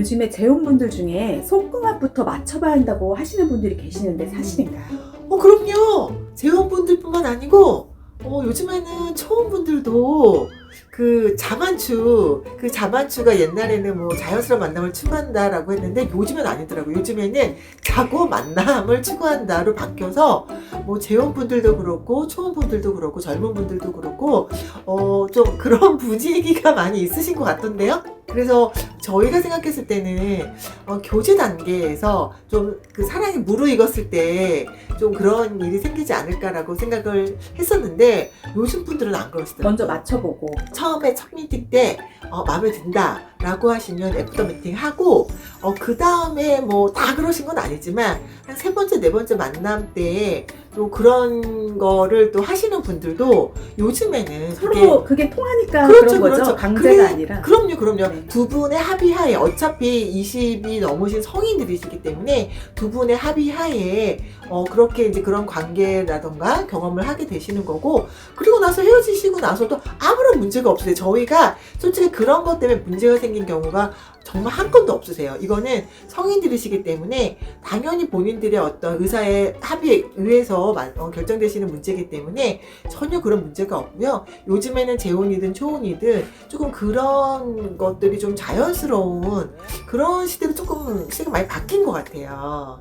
요즘에 재혼분들 중에 손금합부터 맞춰봐야 한다고 하시는 분들이 계시는데 사실인가요? 어, 그럼요. 재혼분들뿐만 아니고, 어, 요즘에는 초혼분들도 그 자만추, 그 자만추가 옛날에는 뭐 자연스러운 만남을 추구한다라고 했는데 요즘엔 아니더라고요. 요즘에는 자고 만남을 추구한다로 바뀌어서 뭐 재혼분들도 그렇고 초혼분들도 그렇고 젊은 분들도 그렇고 어, 좀 그런 분위기가 많이 있으신 것 같던데요. 그래서 저희가 생각했을 때는 어, 교제 단계에서 좀 그 사랑이 무르익었을 때 좀 그런 일이 생기지 않을까라고 생각을 했었는데 요즘 분들은 안 그러시더라고요. 먼저 맞춰보고 처음에 첫 미팅 때 어, 마음에 든다 라고 하시면 애프터 미팅 하고 어, 그 다음에 뭐 다 그러신 건 아니지만 한 세 번째 네 번째 만남 때 또 그런 거를 또 하시는 분들도 요즘에는 서로 그게 그게 통하니까 그렇죠, 그런 거죠. 그렇죠. 강제가 그래, 아니라. 그럼요, 그럼요. 네. 두 분의 합의하에 어차피 20이 넘으신 성인들이시기 때문에 두 분의 합의하에 어, 그렇게 이제 그런 관계라던가 경험을 하게 되시는 거고 그리고 나서 헤어지시고 나서도 아무런 문제가 없으세요. 저희가 솔직히 그런 것 때문에 문제가 생긴 경우가 정말 한 건도 없으세요. 이거는 성인들이시기 때문에 당연히 본인들의 어떤 의사의 합의에 의해서 만- 어, 결정되시는 문제이기 때문에 전혀 그런 문제가 없고요. 요즘에는 재혼이든 초혼이든 조금 그런 것들이 좀 자연스러운 그런 시대로 조금 시대가 많이 바뀐 것 같아요.